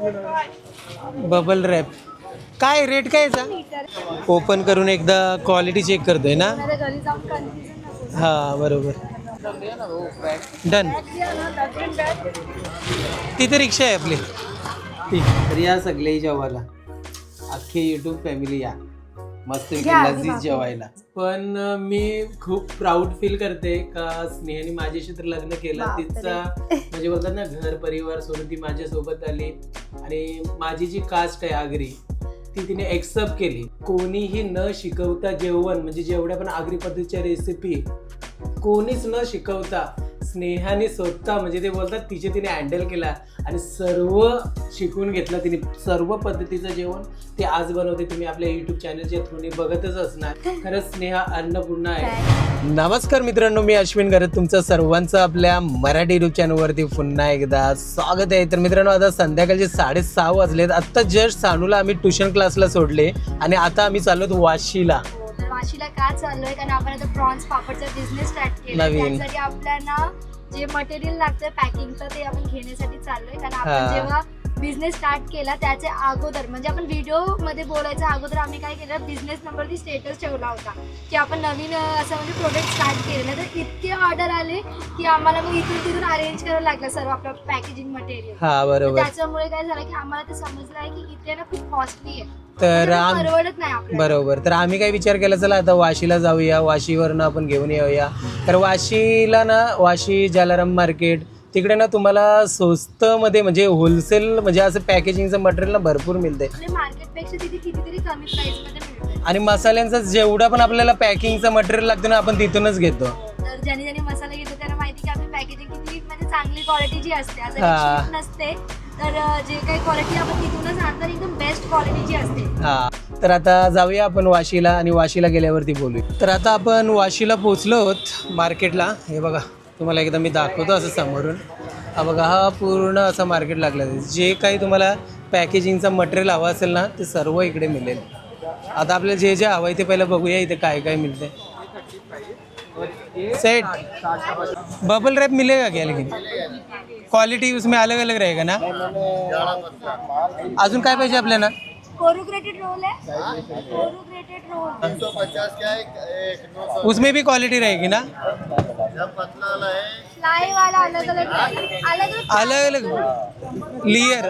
Bubble wrap काय rate काय याचा? ओपन करून एकदा क्वालिटी चेक करतोय ना? हा बरोबर. डन तिथे रिक्षा आहे आपली. तर या सगळे जेवायला अख्खे युट्यूब फॅमिली या. मस्त लजीज जेवायला. पण अं, मी खूप प्राऊड फील करते का स्नेहाने माझ्याशी तर लग्न केलं. बापरे. तिचा म्हणजे बोलतात ना घर परिवार सोडून ती माझ्यासोबत आली. आणि माझी जी कास्ट आहे आगरी ती तिने एक्सेप्ट केली. कोणीही न शिकवता जेवण म्हणजे जेवढ्या पण आगरी पद्धतीच्या रेसिपी कोणीच न शिकवता स्नेहाने स्वतः म्हणजे ते बोलतात तिचे तिने हँडल केला आणि सर्व शिकून घेतलं तिने. सर्व पद्धतीचं जेवण ते आज बनवते. तुम्ही आपल्या युट्यूब चॅनलच्या थ्रूने बघतच असणार. खरंच स्नेहा अन्नपूर्णा आहे. नमस्कार मित्रांनो मी अश्विन गरज तुमचं सर्वांचं आपल्या मराठी युट्यूब चॅनलवरती पुन्हा एकदा स्वागत आहे. तर मित्रांनो आता संध्याकाळचे साडेसहा वाजलेत. आत्ता जस्ट सानूला आम्ही ट्युशन क्लासला सोडले आणि आता आम्ही चाललो वाशीला. वाशीला का चाललोय कारण आपण आता प्रॉन्स पापडचा बिझनेस स्टार्ट केला नवीन. त्यासाठी आपल्याला जे मटेरियल लागतं पॅकिंगचं ते आपण घेण्यासाठी चाललोय कारण हा. आपण जेव्हा बिझनेस स्टार्ट केला त्याच्या अगोदर. म्हणजे आपण व्हिडिओमध्ये बोलायच्या अगोदर आम्ही काय केलं बिझनेस नंबरची स्टेटस ठेवला होता. की आपण नवीन असं म्हणजे प्रोडक्ट स्टार्ट केलेलं तर इतके ऑर्डर आले की आम्हाला मग इथून तिथून अरेंज करायला लागलं सर्व आपलं पॅकेजिंग मटेरियल हा बरोबर. त्याच्यामुळे काय झालं की आम्हाला ते समजलं आहे की इथे ना खूप कॉस्टली आहे. तर म्हणजे आम- परवडत नाही आपल्याला. बरोबर. तर आम्ही काय विचार केला चला आता वाशीला जाऊया. वाशीवरनं आपण घेऊन येऊया. तर वाशीला ना वाशी जलाराम मार्केट तिकडे ना तुम्हाला स्वस्तमध्ये म्हणजे होलसेल म्हणजे असं पॅकेजिंगचं मटेरियल ना भरपूर मिळते. आपल्या मार्केटपेक्षा तिथे कितीतरी कमी प्राइसमध्ये मिळते. आणि मसाल्यांचं जेवढं पण आपल्याला पॅकिंगचं मटेरियल लागतं ना आपण तिथूनच घेतो. तर ज्याने ज्याने मसाला घेतो त्यांना माहिती की आपली पॅकेजिंग किती म्हणजे चांगली क्वालिटीची असते असं हा. काही cheap नसते. तर अं, जे काही क्वालिटी आपण तिथूनच आणतो एकदम बेस्ट क्वालिटीची असते. हा. तर आता जाऊया आपण वाशीला आणि वाशीला गेल्यावरती बोलूया. तर आता आपण वाशीला पोचलो आहोत मार्केटला हे बघा. तुम्हाला एकदा मी दाखवतो असं समोरून. हा बघा हा पूर्ण असं मार्केट लागलं. आहे जे काही तुम्हाला पॅकेजिंगचं मटेरियल हवं असेल ना ते सर्व इकडे मिळेल. आता आपल्याला जे जे हवं आहे ते पहिलं बघूया इथे काय काय मिळते सेट बबल रैप मिलेगा क्या लेकिन क्वालिटी उसमें अलग अलग रहेगा ना? अजून काय पाहिजे आपल्याला? कोरुग्रेटेड रोल आहे कोरुग्रेटेड रोल। उसमें भी क्वालिटी रहेगी ना? फ्लाय वाला अलग अलग है। अलग अलग अलग अलग लेयर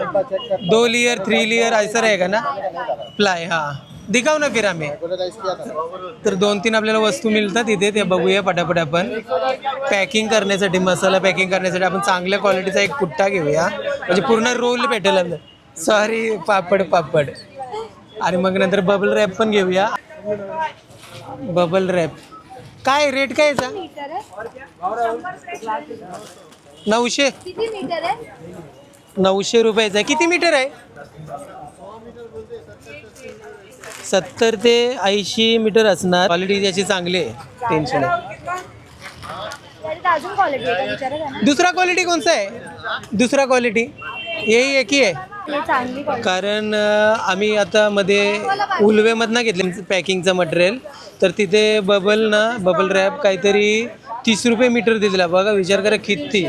दो लेयर थ्री लेयर ऐसा रहेगा ना? प्लाय हाँ। दिखाव ना फिर हमें। तर दोन तीन आपल्याला वस्तू मिळतात इथे ते बघूया पटापट आपण. पॅकिंग करण्यासाठी मसाला पॅकिंग करण्यासाठी आपण चांगल्या क्वालिटीचा एक पुट्टा घेऊया. म्हणजे पूर्ण रोल भेटेल सॉरी पापड पापड. आणि मग नंतर बबल रॅप पण घेऊया. बबल रॅप काय रेट काय याचा? मीटर आहे नऊशे. किती मीटर आहे नऊशे रुपयाचा आहे. किती मीटर आहे? सत्तर ते ऐंशी मीटर असणार. क्वालिटी त्याची चांगली आहे. टेन्शन आहे त्याच्यात अजून क्वालिटी आहे? का विचारा त्यांना दुसरा क्वालिटी कोणचा आहे दुसरा क्वालिटी यही एक ही आहे. कारण आम्ही आता मध्ये उलवेमधनं घेतले पॅकिंगचं मटेरियल. तर तिथे बबल ना बबल रॅप काहीतरी तीस रुपये मीटर दिला बघा विचार करा किती.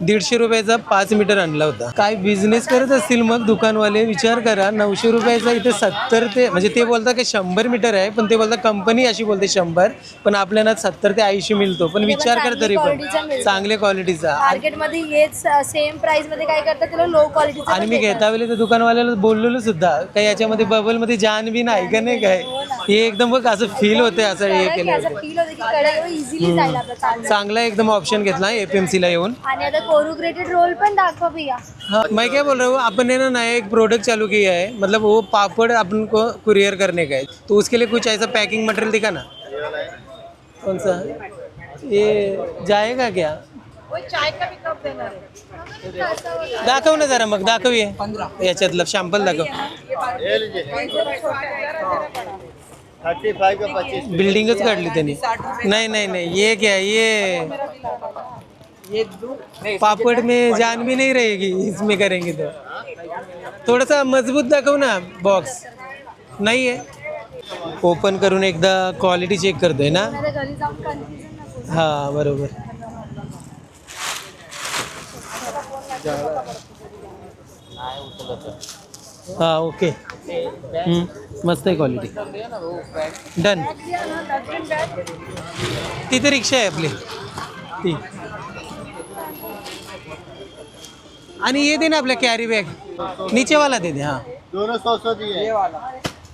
दीडशे रुपयाचा पाच मीटर आणला होता. काय बिझनेस करत असतील मग दुकानवाले? विचार करा. नऊशे रुपयाचा इथे सत्तर ते म्हणजे ते बोलतात की शंभर मीटर आहे पण ते बोलतात कंपनी अशी बोलते शंभर पण आपल्याला सत्तर ते ऐंशी मिळतो. पण विचार कर तरी पण. चांगल्या क्वालिटीचा मार्केटमध्ये हेच सेम प्राइसमध्ये काय करतात त्याला लो क्वालिटीचं आणि मी घेता वेळेला त्या दुकानवाल्याला बोललेलो सुद्धा काही याच्यामध्ये बबलमध्ये जान बी नाही का नाही काय? हे एकदम बघ असं फील होते असं हे केलं फील होतं की कडे इझिली जाईल आपलं तांदूळ चांगला एकदम ऑप्शन घेतला एफ एम ला येऊन. आणि आता कोरुग्रेटेड रोल पण दाखवा भैया. हाँ मैं क्या बोल रहा हूँ अपन ने ना नया एक प्रोडक्ट चालू किया है मतलब वो पापड़ अपन को कुरियर करने का है। तो उसके लिए कुछ ऐसा पैकिंग मटेरियल दिखा ना। कौन सा? ये जाएगा क्या? दाखव ना जरा मग दाखव ये। याच्यातलं शॅम्पल दाखव. थर्टी फाइव का पच्चीस बिल्डिंगच काढली त्यांनी. नाही नाही नाही. ये क्या ये. पापड़ में जान भी नहीं रहेगी इसमें करेंगे तो. थोड़ा सा मजबूत दाखव ना बॉक्स नाही आहे ओपन करून एकदा क्वालिटी चेक करतोय ना? जाऊन कन्फ्युजन नको. हा बरोबर. हा ओके मस्त आहे क्वालिटी डन तिथे रिक्षा आहे आपली. ती. आणि ये दे ना आपल्या कॅरी बॅग नीचेवाला दे दे हा.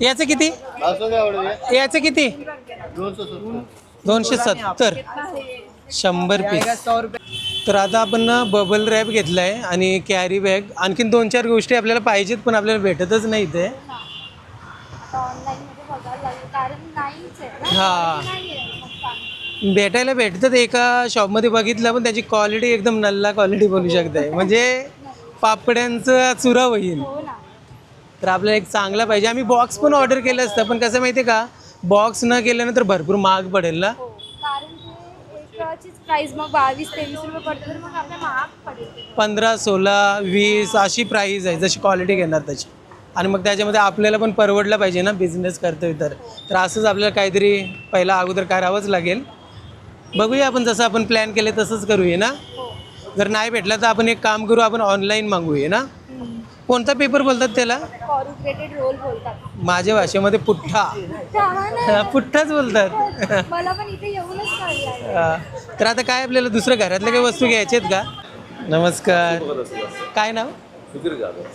याचं किती? याचं किती? दोनशे सत्तर. शंभर पीस तर आता आपण ना बबल रॅप घेतला आहे आणि कॅरी बॅग आणखीन दोन चार गोष्टी आपल्याला पाहिजेत पण आपल्याला भेटतच नाही ते हां. हा. भेटायला भेटतात एका शॉपमध्ये बघितलं पण त्याची क्वालिटी एकदम नल्ला क्वालिटी बोलू शकते म्हणजे पापड्यांचं चुरा होईल. तर आपल्याला एक चांगला पाहिजे. आम्ही बॉक्स पण ऑर्डर केलं असतं पण कसं माहिती आहे का? बॉक्स न केल्यानंतर भरपूर महाग पडेल ना. हो. प्राइस मग बावीस तेवीस रुपये पडते तर मग आपल्या महाग पडेल. पंधरा सोळा वीस अशी प्राईज आहे जशी क्वालिटी घेणार त्याची आणि मग त्याच्यामध्ये आपल्याला पण परवडलं पाहिजे ना बिझनेस करतोय तर. तर असंच आपल्याला काहीतरी पहिला अगोदर करावंच लागेल. बघूया आपण जसं आपण प्लॅन केले तसंच करूया ना. हो. जर नाही भेटला तर आपण एक काम करू आपण ऑनलाईन मागवूया ना. कोणता पेपर बोलतात त्याला? कॉरुग्रेटेड रोल बोलतात. माझ्या भाषेमध्ये पुठ्ठा. हा ना. पुठ्ठाच बोलतात. मला पण इथे येऊनच कळलं हा. तर आता काय आपल्याला दुसऱ्या घरातल्या काही वस्तू घ्यायच्या आहेत का? नमस्कार. काय नाव?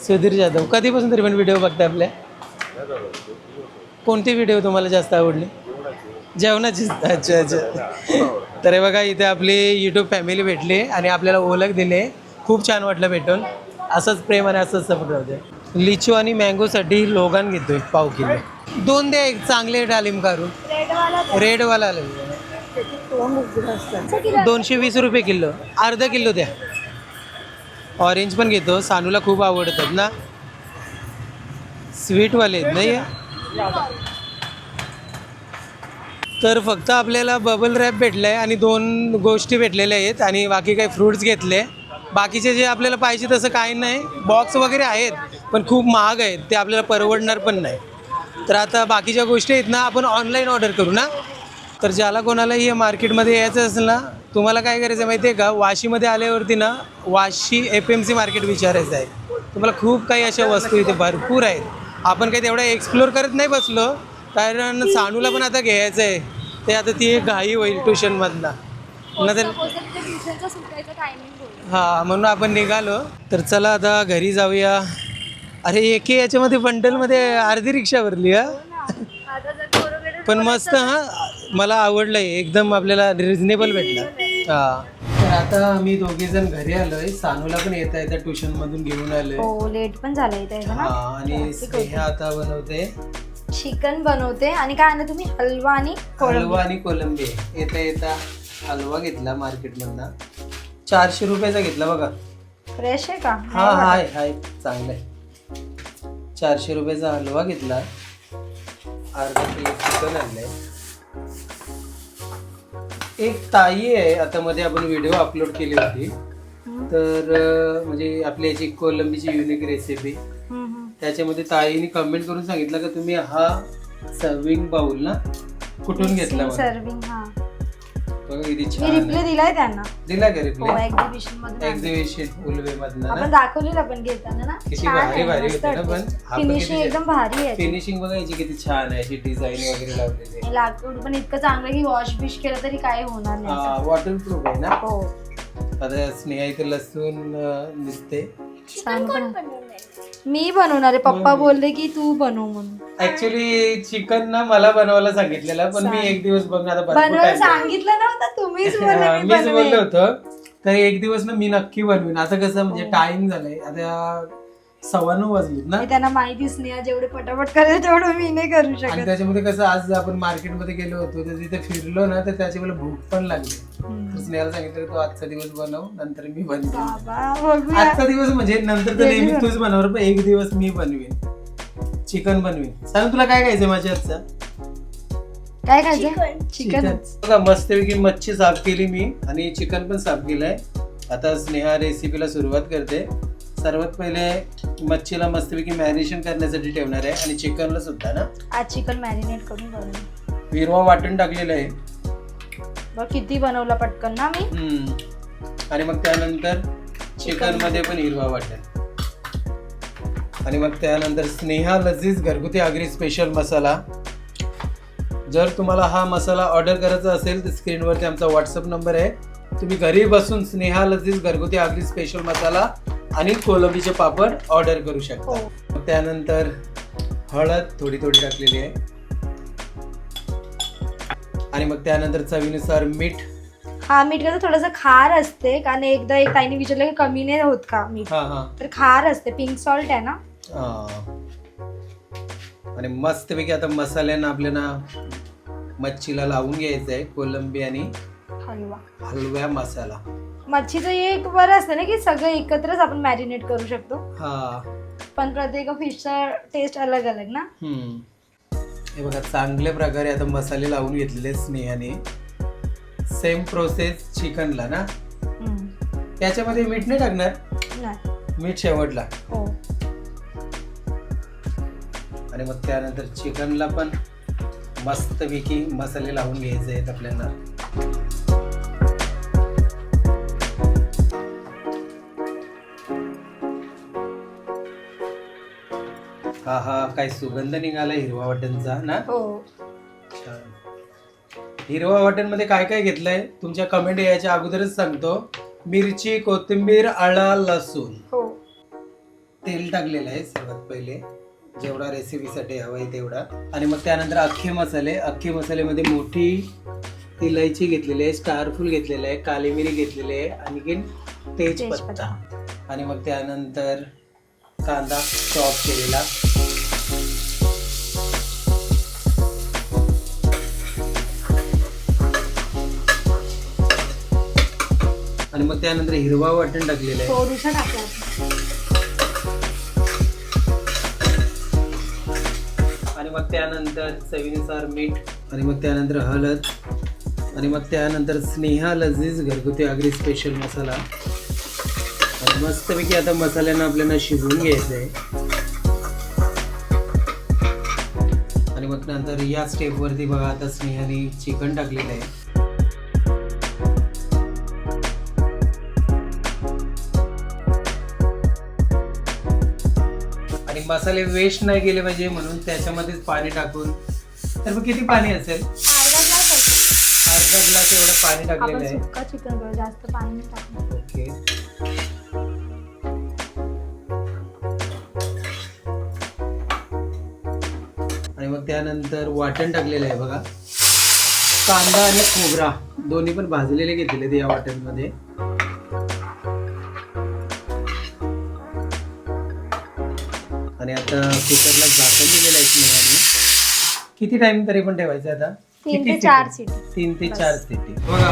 सुधीर जाधव. कधीपासून तरी पण व्हिडिओ बघता आपल्या कोणती व्हिडिओ तुम्हाला जास्त आवडली? जेवणाची. अच्छा अच्छा. तर हे बघा इथे आपली यूट्यूब फॅमिली भेटली आणि आपल्याला ओळख दिली. खूप छान वाटलं भेटून. असंच प्रेम आणि असंच सपोर्ट राहते लिचू आणि मँगोसाठी लोगान घेतो एक पाव किलो. दोन द्या एक चांगले डालिम काढून. रेडवाला दोनशे वीस रुपये किलो. अर्धा किलो द्या. ऑरेंज पण घेतो सानूला खूप आवडतात ना. स्वीटवाले आहेत नाही तर फक्त आपल्याला बबल रॅप भेटलं आहे आणि दोन गोष्टी भेटलेल्या आहेत आणि बाकी काही फ्रूट्स घेतले. बाकीचे जे आपल्याला पाहिजे तसं काही नाही. बॉक्स वगैरे आहेत पण खूप महाग आहेत. ते आपल्याला परवडणार पण नाही. तर आता बाकीच्या गोष्टी आहेत ना आपण ऑनलाईन ऑर्डर करू ना. तर ज्याला कोणालाही मार्केटमध्ये यायचं असेल ना तुम्हाला काय करायचं आहे माहिती आहे का? वाशीमध्ये आल्यावरती ना Vashi F M C market विचारायचं आहे. तुम्हाला खूप काही अशा वस्तू इथे भरपूर आहेत. आपण काही तेवढा एक्सप्लोर करत नाही बसलो. कारण सानूला पण आता घ्यायचं आहे. ते आता ती एक घाई होईल ट्युशनमधला नंतर हां म्हणून आपण निघालो. तर चला आता घरी जाऊया. अरे एके याच्यामध्ये बंडलमध्ये अर्धी रिक्षा भरली हा? पण मस्त हा? मला आवडलंय. एकदम आपल्याला रिझनेबल भेटला. हा. तर आता आम्ही दोघे जण घरी आलोय. सानूला पण येता येता ट्युशन मधून घेऊन आलोय. हो लेट पण झालं इथे हा आणि स्नेहा आता बनवते. चिकन बनवते. आणि काय आणलं तुम्ही? हलवा आणि हलवा आणि कोलंबी येता येता हलवा घेतला मार्केट मधला चारशे रुपयाचा घेतला बघा. फ्रेश आहे का? हा हाय हाय चांगला आहे. चारशे रुपयाचा हलवा घेतला. अर्धा किलो चिकन आणलंय. एक ताई आहे आता मध्ये आपण व्हिडिओ अपलोड केली होती. तर म्हणजे आपली याची कोलंबीची युनिक रेसिपी. त्याच्यामध्ये ताईने कमेंट करून सांगितलं का तुम्ही हा सर्विंग बाउल ना कुठून घेतला? सर्विंग हा. किती मी छान रिप्ले आहे. दिलाय त्यांना. दिला का हो रिप्लाय एक्झिबिशनमध्ये आणलं. एक्झिबिशन उलवे मधनं आपण ना? दाखवलेलं पण घेताना ना. किती भारी भारी होते ना पण. आपण फिनिशिंग किती एकदम भारी आहे. फिनिशिंग बघायची किती छान आहे अशी डिझाईन वगैरे लावलेली आहे. लाकूड पण इतकं चांगलं की वॉश बिश केलं तरी काय होणार नाही. हा वॉटरप्रूफ आहे ना? हो. आता स्नेहा इथे लसूण अं, छान पण मी बनवणार आहे. पप्पा बोलले की तू बनव म्हणून. ऍक्च्युली चिकन ना मला बनवायला सांगितलेलं पण मी एक दिवस बघ आता भरपूर बनवायला time सांगितलं नव्हतं तुम्हीच बोलले हा, मी मीच बोललो बनवेन. होतो. तर एक दिवस ना मी नक्की बनवीन. आता कसं म्हणजे टाइम झालाय. आता सव्वा नऊ वाजलेत ना? मी त्यांना माहितीच नाही जेवढे पटापट करेल तेवढं मी नाही करू आणि शकत. त्याच्यामध्ये कसं आज आपण मार्केटमध्ये गेलो होतो तर तिथे फिरलो ना तर त्याची मला भूक पण लागली. तर स्नेहाला सांगितलं तू आजचा दिवस बनव नंतर मी बनवेन. बाबा बघूया. आजचा दिवस म्हणजे नंतर तर नेहमी तूच बनवणार पण एक दिवस मी बनवीन. चिकन बनवीन. सांग तुला काय खायचंय माझ्या हातचा? काय खायचं चिकन. बघा मस्तपैकी मच्छी साफ केली मी आणि चिकन पण साफ केलंय. आता स्नेहा रेसिपीला सुरुवात करते. सर्वात पहिले मच्छीला मस्तपैकी मॅरिनेशन करण्यासाठी ठेवणार आहे आणि चिकनला सुद्धा ना? आज चिकन मॅरिनेट करून बनवलं हिरवा वाटण टाकलेलं आहे. बघ किती बनवलं पटकन ना मी. हम्म. आणि मग त्यानंतर चिकनमध्ये पण हिरवा वाटण. आणि मग त्यानंतर स्नेहा लजीज घरगुती आगरी स्पेशल मसाला. जर तुम्हाला हा मसाला ऑर्डर करायचा असेल तर स्क्रीनवरती आमचा व्हॉट्सअप नंबर आहे. तुम्ही घरी बसून स्नेहा लजीज घरगुती आगरी स्पेशल मसाला आणि कोलंबीचे पापड ऑर्डर करू शकता. हो. त्यानंतर हळद थोडी थोडी टाकलेली आहे. आणि मग त्यानंतर चवीनुसार मीठ. हा मीठ कसं थोडंसं खार असते कारण एकदा एक ताईने विचारलं की कमी नाही होत का मीठ? हा हा. तर खार असते पिंक सॉल्ट आहे ना. आणि मस्तपैकी आता मसाल्यांना आपल्याला मच्छीला लावून घ्यायचं आहे कोलंबी आणि हलवा. हलव्या मसाला. मच्छीचं एक बरं असतं ना की सगळं एकत्रच आपण मॅरिनेट करू शकतो. हा. पण प्रत्येक फिशचा टेस्ट अलग अलग ना. हम्म. हे बघा चांगल्या प्रकारे आता मसाले लावून घेतलेले स्नेहाने. सेम प्रोसेस चिकनला ना? त्याच्यामध्ये मीठ नाही टाकणार? नाही. मीठ शेवटला. हो. आणि मग त्यानंतर चिकनला पण मस्तपैकी मसाले लावून घ्यायचे आहेत आपल्याला. काय सुगंध निघाला हिरवा वाटणचा ना? हो. छान. हिरवा वाटणमध्ये काय काय घेतलंय? तुमच्या कमेंट यायच्या अगोदरच सांगतो. मिरची कोथिंबीर आळा लसूण. हो. तेल टाकलेलं आहे सर्वात पहिले. जेवढा रेसिपीसाठी हवा आहे तेवढा. आणि मग त्यानंतर अख्खे मसाले. अख्खे मसाल्यामध्ये मोठी इलायची घेतलेली आहे स्टारफुल घेतलेलं आहे काली मिरी घेतलेली आहे आणखीन तेजपत्ता. आणि मग त्यानंतर कांदा चॉप केलेला. आणि मग त्यानंतर हिरवा वाटण टाकलेलं आहे. थोडीसं टाकलं. आणि मग त्यानंतर चवीनुसार मीठ आणि मग त्यानंतर हळद आणि मग त्यानंतर स्नेहा लजीज घरगुती आगरी स्पेशल मसाला. आणि मस्तपैकी आता मसाल्यांना आपल्याला शिजवून घ्यायचं आहे आणि मग नंतर या स्टेपवरती बघा आता स्नेहाने चिकन टाकलेलं आहे. मसाले वेस्ट नाही गेले पाहिजे म्हणून त्याच्यामध्येच पाणी टाकून. तर मग किती पाणी असेल? अर्धा ग्लास अर्धा ग्लास. एवढं पाणी टाकलेलं आपण आहे. सुक्का चिकन करू जास्त पाणी नाही टाकणार. ओके. आणि मग त्यानंतर वाटण टाकलेलं आहे बघा. कांदा आणि खोबरा दोन्ही पण भाजलेले घेतलेले या वाटणमध्ये. आणि आता कुकरला झाकण दिलेलं आहे स्नेहाने किती टाइम तरी पण ठेवायचं आता? तीन ते चार? सिटी तीन ते. चार सिटी बघा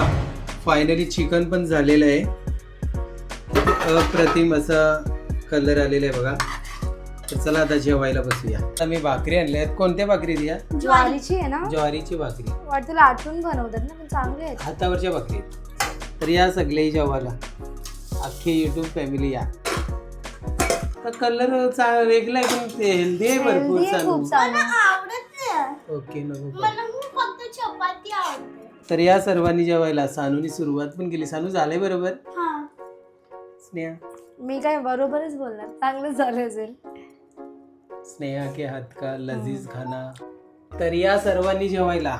फायनली चिकन पण झालेलं आहे. अप्रतिम असा कलर आलेला आहे बघा. तर चला आता जेवायला बसूया. आता मी भाकरी आणल्या आहेत. कोणत्या भाकरी द्या ज्वारीची आहे ना? ज्वारीची भाकरी. वाटतं लाटून बनवतात ना पण चांगले आहेत. हातावरच्या भाकरी. तर या सगळे जेवायला. अख्खी युट्यूब फॅमिली या. तर कलर वेगळा आहे पण ते हेल्दी आहे भरपूर Healthy आहे खूप चालू चांगलं. ओके नको तर या सर्वांनी जेवायला सानूनी सुरुवात पण केली. सानू झालंय बरोबर? स्नेहा? मी काय बरोबरच बोलणार? चांगलंच झालं असेल. स्नेहा के हात का लजीज खाना. तर या सर्वांनी जेवायला.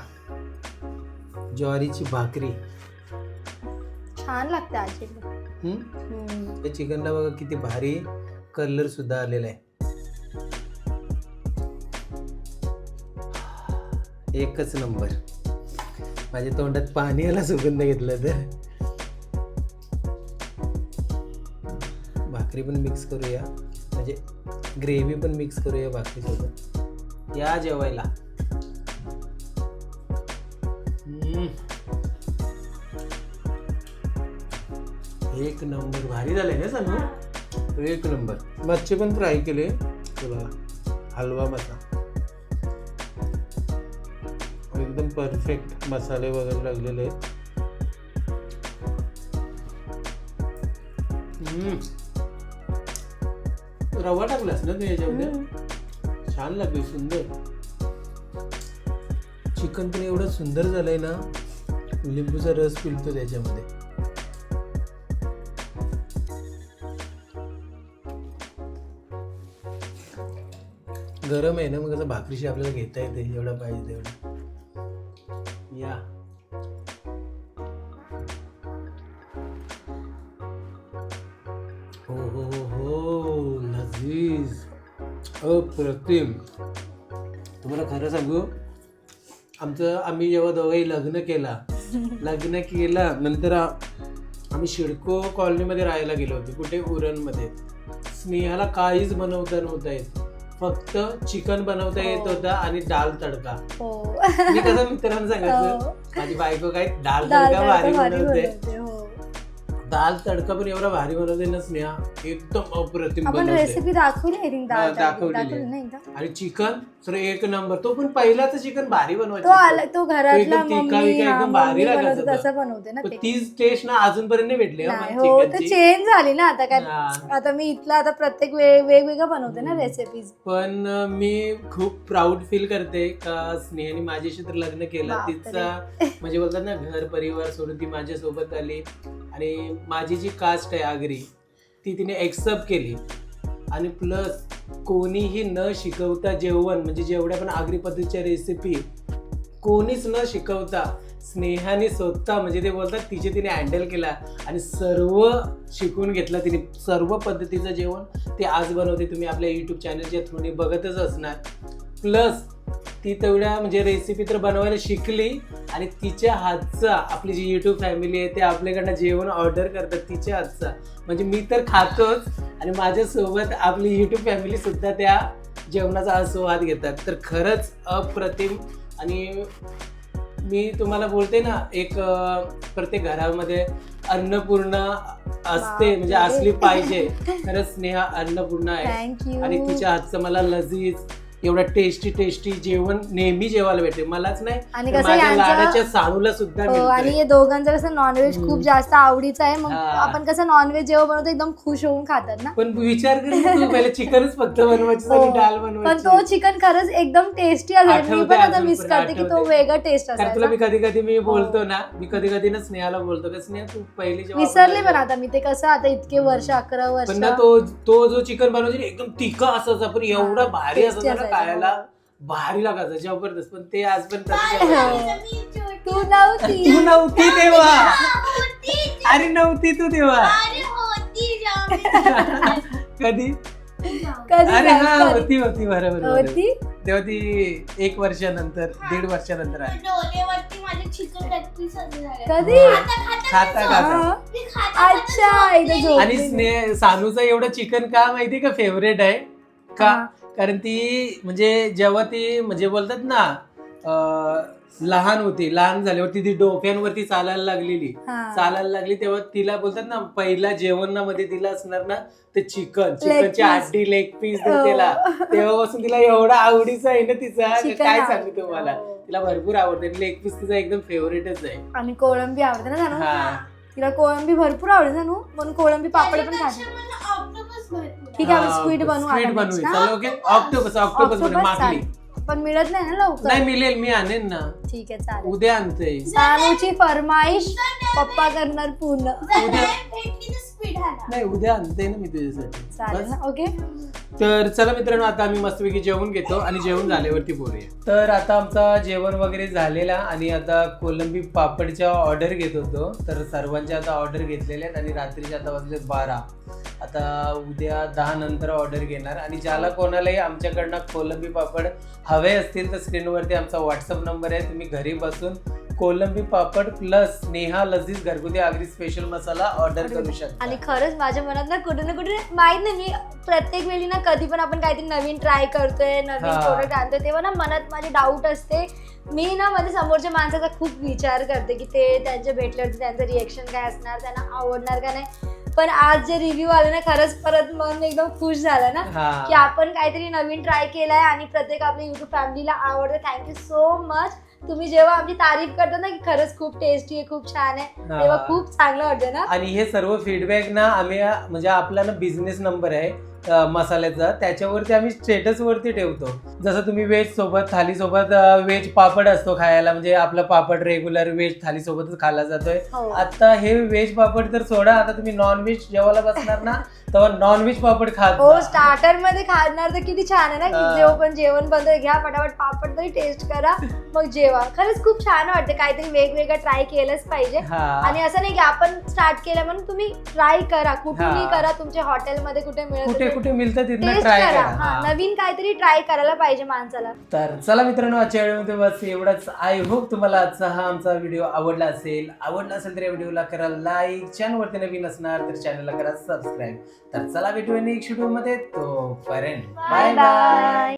ज्वारीची भाकरी. छान लागते आजी हम्म? चिकनला बघा किती भारी. कलर सुद्धा आलेला आहे. एकच नंबर. माझ्या तोंडात पाणी याला सुगंध घेतला तर. भाकरी पण मिक्स करूया. म्हणजे ग्रेव्ही पण मिक्स करूया भाकरीसोबत. या जेवायला. एक नंबर. भारी झाले ना सांगू एक नंबर मच्छी पण फ्राय केले. तुला हलवा मसा एकदम परफेक्ट मसाले वगैरे लागलेले आहेत. रवा टाकलास ना तू याच्यामध्ये? छान लागले सुंदर. चिकन पण एवढं सुंदर झालंय ना लिंबूचा रस पिलतो त्याच्यामध्ये. गरम आहे ना मग कसं भाकरीशी आपल्याला घेता येते जेवढं पाहिजे तेवढं. या. हो हो हो हो लजीज. अप्रतिम. तुम्हाला खरं सांगू आमचं आम्ही जेव्हा दोघंही लग्न केला लग्न केला नंतर आम्ही शिडको कॉलनीमध्ये राहायला गेलो होतो कुठे उरणमध्ये. स्नेहाला काहीच बनवता नव्हता येत फक्त चिकन बनवता येत होता आणि डाल तडका हो मी कसं मित्रांना सांगायचं हो. माझी बायको काय डाल दाल तडका तडका भारी भारी बनवते बनवते, हो. दाल तडका पण एवढा भारी बनवते ना स्नेहा एकदम अप्रतिम आपण बनवते रेसिपी दाखवली हा, दाखवलेली आहे. दाखवली ना एकदा आणि चिकन तर एक नंबर तो पण पहिलाच चिकन भारी तो बनवायचा तो घरातला एकदम तिखा मम्मी विखा हा, एकदम भारी मम्मी लागत बनवते होता. तसं बनवते ना पण ते तीच टेस्ट ना अजूनपर्यंत नाही भेटली हा नाही मला हो ते चिकनची. चेंज झाली ना आता काय हा. आता मी इथला आता प्रत्येक वेळ वेगवेगळं बनवते ना हम्म. रेसिपीज पण अं, मी खूप प्राऊड फील करते का स्नेहाने माझ्याशी तर लग्न केलं बापरे. तिचा म्हणजे बोलतात ना घर परिवार सोडून ती माझ्या सोबत आली आणि माझी जी कास्ट आहे आगरी ती तिने एक्सेप्ट केली. आणि प्लस कोणीही न शिकवता जेवण म्हणजे जेवढ्या पण आगरी पद्धतीच्या रेसिपी कोणीच न शिकवता स्नेहाने स्वतः म्हणजे ते बोलतात तिचे तिने हँडल केला आणि सर्व शिकून घेतलं तिने. सर्व पद्धतीचं जेवण ते आज बनवते. तुम्ही आपल्या यूट्यूब चॅनलच्या थ्रूने बघतच असणार. प्लस ती तेवढ्या म्हणजे रेसिपी तर बनवायला शिकली आणि तिच्या हातचा आपली जी युट्यूब फॅमिली आहे ते आपल्याकडनं जेवण ऑर्डर करतात तिच्या हातचा. म्हणजे मी तर खातोच आणि माझ्यासोबत आपली युट्यूब फॅमिली सुद्धा त्या जेवणाचा आस्वाद घेतात. तर खरंच अप्रतिम. आणि मी तुम्हाला बोलते ना एक प्रत्येक घरामध्ये अन्नपूर्णा असते म्हणजे. असली पाहिजे. खरंच स्नेहा अन्नपूर्णा आहे. आणि तिच्या हातचं मला लजीज एवढा टेस्टी टेस्टी जेवण नेहमी जेवायला भेटते मलाच नाही आणि तर कसं माझ्या यांचं- लाडाच्या सानूला सुद्धा हो, मिळतंय. आणि हे दोघांचं कसं नॉनव्हेज खूप. जास्त आवडीचं आहे मग हा. आपण कसं नॉनव्हेज जेव्हा बनवतो एकदम खुश होऊन खातात ना पण विचार कर ना तू पहिले चिकनच फक्त बनवायची हो. डाल पण बनवायची तो चिकन खरंच एकदम टेस्टी असेल मी आठवते पण आता अजून मिस पण करते की तो. वेगळा टेस्ट कारण तुला मी असायचा कधी कधी मी हो. बोलतो ना मी कधी कधी ना स्नेहाला बोलतो का स्नेहा तू पहिली जेव्हा विसरले पण आता मी ते कसं आता इतके वर्ष अकरा वर्ष पण ना तो तो जो चिकन बनवायची ना, एकदम तिखा असायचा पण एवढा भारी tasty असायचा ना असायचा. खायला भारी लागायचा जबरदस्त. पण ते आज पण तसंच. आहे. तू नव्हती. तू नव्हती तेव्हा. अरे नव्हती तू तेव्हा. कधी? कधी अरे हा. होती होती. बरोबर बरोबर. होती? तेव्हा ती एक वर्षानंतर दीड वर्षानंतर आली. झाले. कधी? खाता खाता हा. अच्छा आणि सानूचं एवढं चिकन का माहिती का फेवरेट आहे? का? हा. कारण ती म्हणजे जेव्हा ती म्हणजे बोलतात ना लहान होती लहान झाल्यावरती ती डोक्यांवरती चालायला लागलेली. चालायला लागली तेव्हा तिला बोलतात ना पहिला जेवणामध्ये तिला असणार ना ते चिकन चिकनची. हड्डी लेग पीस. तिला तेव्हापासून तिला एवढा आवडीचा आहे ना तिचा काय. सांगू तुम्हाला. तिला भरपूर आवडते लेग पीस तिचा एकदम फेवरेटच आहे आणि कोळंबी आवडते ना हा तिला कोळंबी भरपूर आवडते जाणू म्हणून कोळंबी पापड पण खाते. ठीक आहे आपण स्वीट बनवू स्वीट आता बनवू next, चला ओके ऑक्टोपस ऑक्टोपस बनवू Octopus मागली. चालेल. पण मिळत नाही ना लवकर. नाही मिळेल मी आणेन ना. ठीक आहे चालेल. उद्या आणते. सानूची फरमाईश पप्पा करणार पूर्ण. नाही नाही उद्या आणते ना मी तुझ्यासाठी. चालेल. बस. ना ओके. तर चला मित्रांनो आता आम्ही मस्तपैकी जेवण घेतो आणि जेवण झाल्यावरती बोलूया. तर आता आमचा जेवण वगैरे झालेला आणि आता कोलंबी पापडच्या ऑर्डर घेत होतो. तर सर्वांच्या आता ऑर्डर घेतलेल्या आहेत आणि रात्रीच्या आता वाजले बारा. आता उद्या दहा नंतर ऑर्डर घेणार आणि ज्याला कोणालाही आमच्याकडनं कोलंबी पापड हवे असतील तर स्क्रीनवरती आमचा व्हॉट्सअप नंबर आहे. तुम्ही घरी बसून कोलंबी पापड प्लस स्नेहा लजीज घरगुती आगरी स्पेशल मसाला ऑर्डर करू शकता. आणि खरंच माझ्या मनात ना कुठे ना कुठे माहीत नाही मी प्रत्येक वेळी ना कधी पण आपण काहीतरी नवीन ट्राय करतोय नवीन हा. प्रोडक्ट आणतोय तेव्हा ना मनात माझी डाऊट असते. मी ना माझ्या समोरच्या माणसाचा खूप विचार करते की ते त्यांच्या भेटल्यावरती त्यांचं रिएक्शन काय असणार त्यांना आवडणार का नाही. पण आज जे रिव्ह्यू आले ना खरंच परत मन एकदम खुश झालं ना की हा आपण काहीतरी नवीन ट्राय केलाय आणि प्रत्येक आपल्या युट्यूब फॅमिलीला आवडतं. थँक्यू सो मच तुम्ही जेव्हा आमची तारीफ करता ना की खरंच खूप टेस्टी आहे खूप छान आहे. तेव्हा खूप चांगलं वाटतं ना आणि हे सर्व फीडबॅक ना आम्ही म्हणजे आपला ना बिझनेस नंबर आहे मसाल्याचा त्याच्यावरती आम्ही स्टेटस वरती ठेवतो जसं तुम्ही व्हेज सोबत थाली सोबत व्हेज पापड असतो खायला म्हणजे आपला पापड रेग्युलर व्हेज थाली सोबतच खाल्ला जातोय हो आता हे व्हेज पापड तर सोडा आता तुम्ही नॉन व्हेज जेवायला बसणार ना तेव्हा नॉन व्हेज पापड खात हो. स्टार्टरमध्ये खाणार तर किती छान आहे ना. की जेव्हा पण जेवण बनतोय घ्या पटापट पापड तरी टेस्ट करा मग जेवा खरंच खूप छान वाटते काहीतरी वेगवेगळं ट्राय केलंच पाहिजे आणि असं नाही की आपण स्टार्ट केलं म्हणून तुम्ही ट्राय करा कुठेही. करा तुमच्या हॉटेलमध्ये कुठे मिळत कुठे मिळतं तिथनं टेस्ट ट्राय करा. हा. नवीन काहीतरी ट्राय करायला पाहिजे माणसाला. तर चला मित्रांनो आजच्या व्हिडिओमध्ये बस एवढाच. आय होप तुम्हाला आजचा हा आमचा व्हिडिओ आवडला असेल. आवडला असेल तर या व्हिडिओला करा लाईक चॅनलवरती नवीन असणार तर चॅनलला करा सबस्क्राईब तर चला भेटूया नेक्स्ट व्हिडिओमध्ये. तोपर्यंत. Bye bye